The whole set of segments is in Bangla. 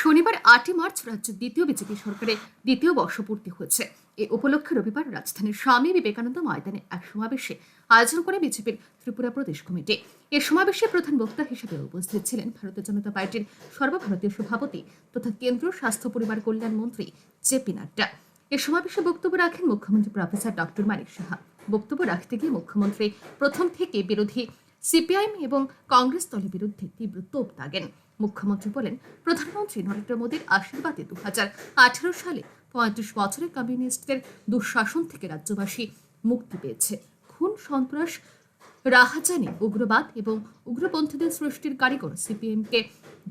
শনিবার আটই মার্চ রাজ্যের দ্বিতীয় বিজেপি সরকারের দ্বিতীয় বর্ষপূর্তি হয়েছে। এ উপলক্ষে রবিবার রাজধানীর স্বামী বিবেকানন্দ ময়দানে এক সমাবেশে আয়োজন করে বিজেপির ত্রিপুরা প্রদেশ কমিটি। এ সমাবেশে প্রধান বক্তা হিসেবে উপস্থিত ছিলেন ভারতীয় জনতা পার্টির সর্বভারতীয় সভাপতি তথা কেন্দ্রীয় স্বাস্থ্য পরিবার কল্যাণ মন্ত্রী জেপি নাড্ডা। এ সমাবেশে বক্তব্য রাখেন মুখ্যমন্ত্রী প্রফেসর ডক্টর মানিক সাহা। বক্তব্য রাখতে গিয়ে মুখ্যমন্ত্রী প্রথম থেকে বিরোধী সিপিআইএম এবং কংগ্রেস দলের বিরুদ্ধে তীব্র তোপ দাগেন। মুখ্যমন্ত্রী বলেন, প্রধানমন্ত্রী নরেন্দ্র মোদীর আশীর্বাদে দু সালে পঁয়ত্রিশ বছরের কমিউনিস্টদের দুঃশাসন থেকে রাজ্যবাসী মুক্তি পেয়েছে। খুন, সন্ত্রাস, রাহাজানি, উগ্রবাদ এবং উগ্রপন্থীদের সৃষ্টির কারিগর সিপিএমকে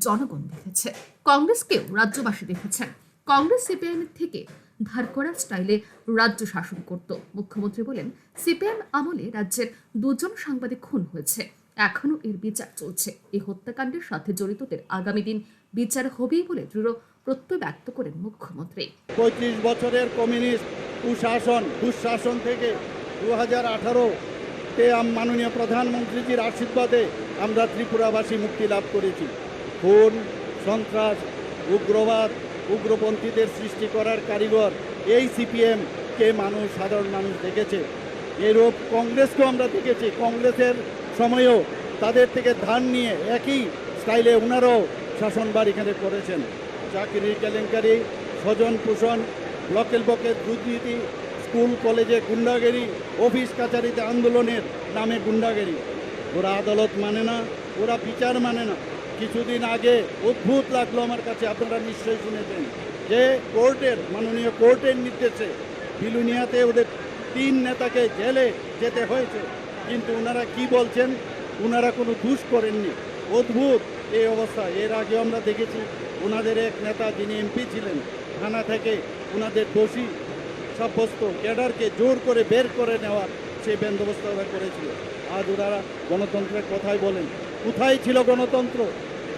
জনগণ দেখেছে। কংগ্রেসকেও রাজ্যবাসী দেখেছেন। কংগ্রেস সিপিআইএম থেকে ধার করা স্টাইলে রাজ্য শাসন করত। মুখ্যমন্ত্রী বলেন, সিপিএম আমলে রাজ্যের দুজন সাংবাদিক খুন হয়েছে। এখনও এর বিচার চলছে। এই হত্যাকাণ্ডের সাথে জড়িতদের আগামী দিন বিচার হবেই বলে দৃঢ় প্রত্যয় ব্যক্ত করেন মুখ্যমন্ত্রী। পঁয়ত্রিশ বছরের কমিউনিস্ট কুশাসন, দুঃশাসন থেকে দু হাজার আঠারোতে মাননীয় প্রধানমন্ত্রীজির আশীর্বাদে আমরা ত্রিপুরাবাসী মুক্তি লাভ করেছি। খুন, সন্ত্রাস, উগ্রবাদ উগ্রপন্থীদের সৃষ্টি করার কারিগর এই সিপিএম কে মানুষ, সাধারণ মানুষ দেখেছে। এরূপ কংগ্রেসকেও আমরা দেখেছি। কংগ্রেসের সময়েও তাদের থেকে ধান নিয়ে একই স্টাইলে ওনারাও শাসনবার এখানে করেছেন। চাকরির কেলেঙ্কারি, স্বজন পোষণ ব্লকের বকে দুর্নীতি, স্কুল, কলেজে গুন্ডাগিরি, অফিস কাছারিতে আন্দোলনের নামে গুন্ডাগিরি। ওরা আদালত মানে না, ওরা বিচার মানে না। কিছুদিন আগে অদ্ভুত লাগল আমার কাছে, আপনারা নিশ্চয়ই শুনেছেন যে কোর্টের, মাননীয় কোর্টের নির্দেশে বিলুনিয়াতে ওদের তিন নেতাকে জেলে যেতে হয়েছে। কিন্তু ওনারা কি বলছেন? ওনারা কোনো দোষ করেননি। অদ্ভুত এই অবস্থা। এর আগে আমরা দেখেছি ওনাদের এক নেতা যিনি এমপি ছিলেন, থানা থেকে ওনাদের দোষী সাব্যস্ত ক্যাডারকে জোর করে বের করে নেওয়ার সেই বন্দোবস্ত ওরা করেছিল। আজ ওনারা গণতন্ত্রের কথাই বলেন। কোথায় ছিল গণতন্ত্র?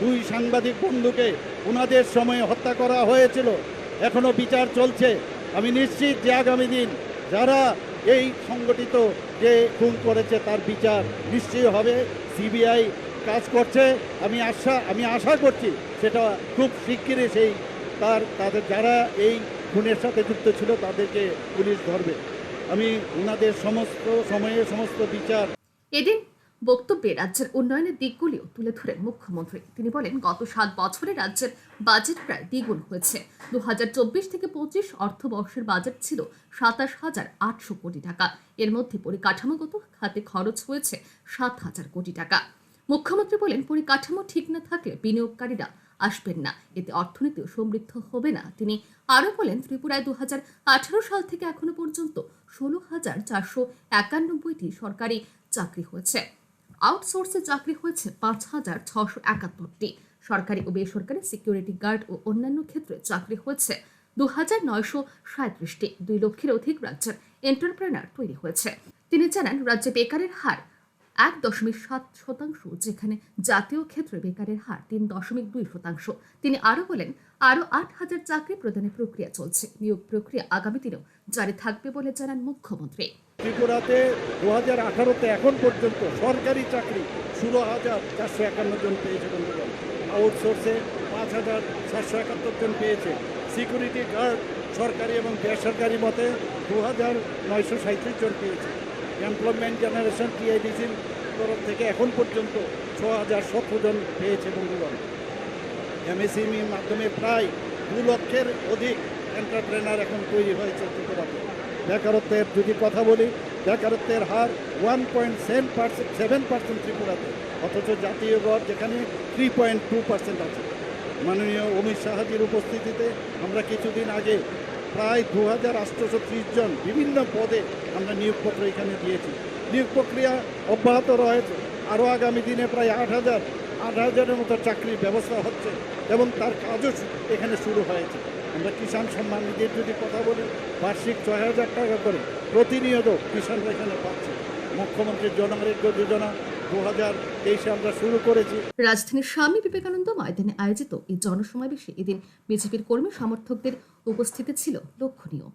দুই সাংবাদিক বন্ধুকে ওনাদের সময়ে হত্যা করা হয়েছিল। এখনও বিচার চলছে। আমি নিশ্চিত যে আগামী দিন যারা এই সংগঠিত যে খুন করেছে তার বিচার নিশ্চয়ই হবে। সিবিআই কাজ করছে। আমি আশা আমি আশা করছি সেটা খুব শিগগিরই সেই তার, তাদের যারা এই খুনের সাথে যুক্ত ছিল তাদেরকে পুলিশ ধরবে। আমি ওনাদের সমস্ত সময়ে সমস্ত বিচার এদিন বক্তব্যে রাজ্যের উন্নয়নের দিকগুলিও তুলে ধরেন মুখ্যমন্ত্রী। তিনি বলেন, গত সাত বছরে রাজ্যের বাজেট প্রায় দ্বিগুণ হয়েছে। দু হাজার চব্বিশ থেকে পঁচিশ অর্থবর্ষের বাজেট ছিল সাতাশ হাজার আটশো কোটি টাকা। এর মধ্যে পরিকাঠামোগত খাতে খরচ হয়েছে সাত হাজার কোটি টাকা। মুখ্যমন্ত্রী বলেন, পরিকাঠামো ঠিক না থাকলে বিনিয়োগকারীরা আসবেন না। এতে অর্থনীতিও সমৃদ্ধ হবে না। তিনি আরও বলেন, ত্রিপুরায় দু হাজার আঠারো সাল থেকে এখনও পর্যন্ত ষোলো হাজার চারশো একানব্বইটি সরকারি চাকরি হয়েছে। আউটসোর্সে চাকরি হয়েছে পাঁচ হাজার ছশো একাত্তরটি। সরকারি ও বেসরকারি সিকিউরিটি গার্ড ও অন্যান্য ক্ষেত্রে চাকরি হয়েছে দু হাজার নয়শো সাঁত্রিশটি। দুই লক্ষের অধিক রাজ্যের এন্টারপ্রেনার তৈরি হয়েছে। তিনি জানান, রাজ্যে বেকারের হার এক দশমিক সাত শতাংশ, যেখানে জাতীয় ক্ষেত্রে বেকারের হার তিন দশমিক দুই শতাংশ। তিনি আরও বলেন, আরও আট হাজার চাকরি প্রদানের প্রক্রিয়া চলছে। নিয়োগ প্রক্রিয়া আগামী দিনেও জারি থাকবে বলে জানান মুখ্যমন্ত্রী। ত্রিপুরাতে দু হাজার আঠারোতে এখন পর্যন্ত সরকারি চাকরি ষোলো হাজার চারশো একান্ন জন পেয়েছে বন্ধুগণ। আউটসোর্সে পাঁচ হাজার সাতশো একাত্তর জন পেয়েছে। সিকিউরিটি গার্ড সরকারি এবং বেসরকারি মতে দু হাজার নয়শো সাঁত্রিশ জন পেয়েছে। এমপ্লয়মেন্ট জেনারেশন টিআইডিসির তরফ থেকে এখন পর্যন্ত ছ হাজার সতেরো পেয়েছে বন্ধুগণ। এমএসএমইর মাধ্যমে প্রায় দু লক্ষের অধিক এন্টারপ্রেনার এখন তৈরি হয়েছে ত্রিপুরাতে। বেকারত্বের যদি কথা বলি, বেকারত্বের হার one point seven percent seven percent ত্রিপুরাতে, অথচ জাতীয় গড় যেখানে থ্রি পয়েন্ট টু পার্সেন্ট আছে। মাননীয় অমিত শাহাজির উপস্থিতিতে আমরা কিছুদিন আগে প্রায় দু হাজার জন বিভিন্ন পদে আমরা নিয়োগ নিয়োগপত্র এখানে দিয়েছি। নিয়োগ প্রক্রিয়া অব্যাহত রয়েছে। আরও আগামী দিনে প্রায় আট হাজার আট হাজারের মতো চাকরির ব্যবস্থা হচ্ছে এবং তার কাজও এখানে শুরু হয়েছে। আমরা কিষাণ সম্মান নিধির যদি কথা বলি, বার্ষিক ছয় হাজার টাকা করে প্রতিনিয়ত কিষাণরা এখানে পাচ্ছে। মুখ্যমন্ত্রীর জনআরোগ্য যোজনা রাজধানীর স্বামী বিবেকানন্দ ময়দানে আয়োজিত এই জনসমাবেশে এদিন বিজেপির কর্মী সমর্থকদের উপস্থিতি ছিল লক্ষণীয়।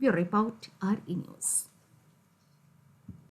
ব্যুরো রিপোর্ট, আর ই